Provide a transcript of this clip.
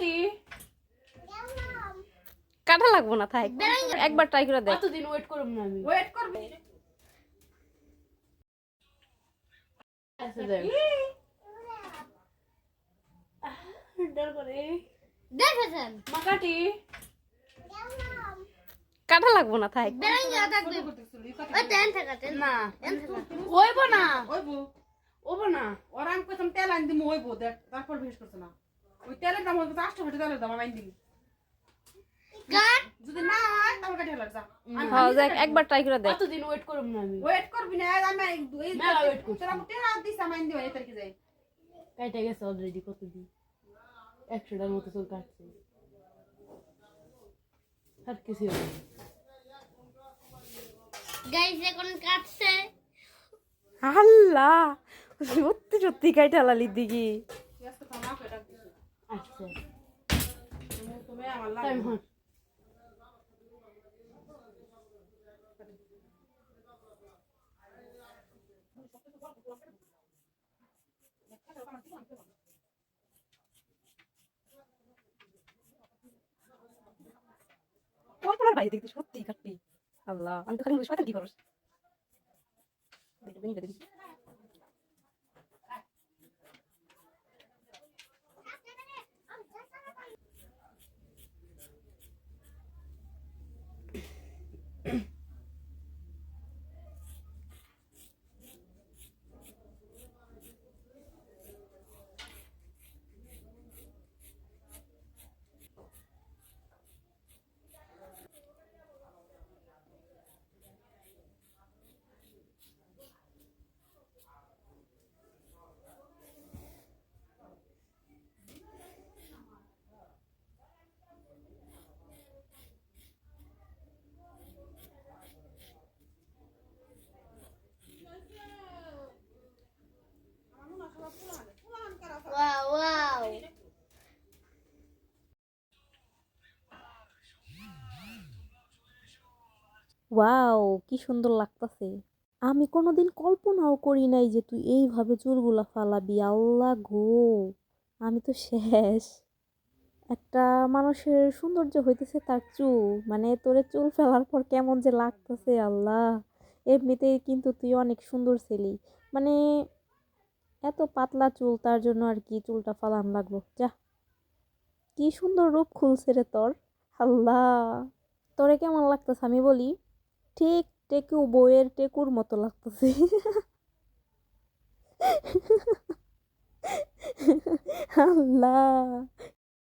কাটি কাটা লাগবো না থাক। একবার ট্রাই করে দেখ। কতদিন ওয়েট করব না আমি? ওয়েট করবি। কাটি কাটা লাগবো না থাক। না ওইব না। ওই ওইব না। ওরা আমি কইতাম তেল আনি দিমু ওই দেখ তারপর বিশেষ করছে না। ওই তেলের দাম তেলের দাম আমি আনি দিবি। যদি না হয় তাহলে কাটিয়ে লাগ যা। হ্যাঁ দেখ একবার ট্রাই করে দেখ। কতদিন ওয়েট করব না আমি। ওয়েট করবি না আমি এই এই মেলা wait করছি। তোরা তেল আর দিস আমি আনি এই তারিখে যাই। কাইটা গেছে অলরেডি কতদিন? একশোটার মতো চুল কাটছে। আর কিছু হবে গাইস এখন কাটছে। আল্লাহ সত্যি সত্যি কাইটা লালির দিকে। আচ্ছা তুমি তুমি আমার টাইম লাগে হট কল্পনার বাইরে দেখতে সত্যি কাটবি আল্লাহ আমি তো খালি শয়তান কি করস দেখবি দেখবি Wow, কি সুন্দর লাগতাছে। আমি কোনোদিন কল্পনাও করি নাই যে তুই এইভাবে চুলগুলা ফালাবি, আল্লাহ গো। আমি তো শেষ। একটা মানুষের সৌন্দর্য হইতেছে তার চুল মানে তোরে চুল ফেলার পর কেমন যে লাগতেছে, আল্লাহ। এমনিতেই কিন্তু তুই অনেক সুন্দর ছিলি। মানে এত পাতলা চুল, তার জন্য আর কি চুলটা ফালান লাগল যা। কি সুন্দর রূপ খুলছে রে তোর। আল্লাহ। তোরে কেমন লাগতেছে আমি বলি? ঠিক টেকু বইয়ের টেকুর মতো লাগতেছে। আল্লাহ।